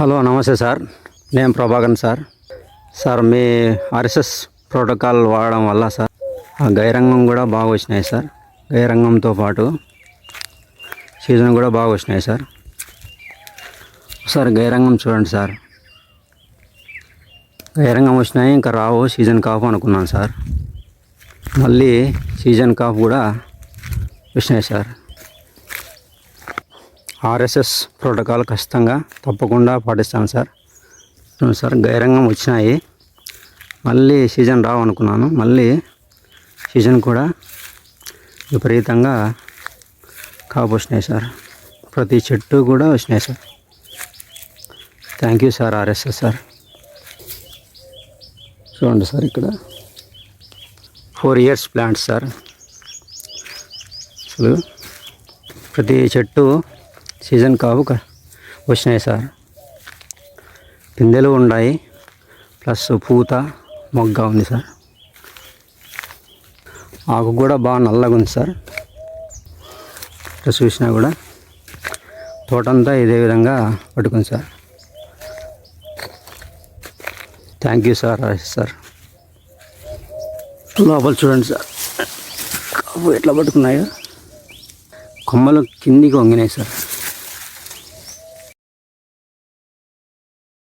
Hello నమస్తే sir. నేను Prabhakar sir. Sir మీ ఆర్ఎస్ఎస్ ప్రోటోకాల్ వాడడం వల్ల సార్ ఆ గైరంగం కూడా బాగా వచ్చినాయి సార్. గైరంగంతో పాటు సీజన్ కూడా బాగా వచ్చినాయి సార్. సార్ గైరంగం చూడండి సార్. గైరంగం వచ్చినాయి ఇంకా రావు సీజన్ కాఫ్ అనుకున్నాను సార్. మళ్ళీ సీజన్ కాఫ్ కూడా వచ్చినాయి సార్. ఆర్ఎస్ఎస్ ప్రోటోకాల్ ఖచ్చితంగా తప్పకుండా పాటిస్తాను సార్. చూడండి సార్ గైరంగం వచ్చినాయి. మళ్ళీ సీజన్ రావు అనుకున్నాను మళ్ళీ సీజన్ కూడా విపరీతంగా కాపు వచ్చినాయి సార్. ప్రతి చెట్టు కూడా వచ్చినాయి sir. Thank you sir RSS sir. చూడండి సార్ ఇక్కడ. Four years plant sir. అసలు ప్రతి చెట్టు సీజన్ కావు క- వచ్చినాయి సార్. పిందెలు ఉన్నాయి. ప్లస్ పూత మొగ్గ ఉంది సార్. ఆకు కూడా బాగా నల్లగా ఉంది సార్. ఇక్కడ చూసినా కూడా తోటంతా ఇదే విధంగా పట్టుకుంది sir. Thank you sir sir. లోపల చూడండి సార్. కాపు ఎట్లా పట్టుకున్నాయో. కొమ్మలు కిందికి వంగినాయి సార్.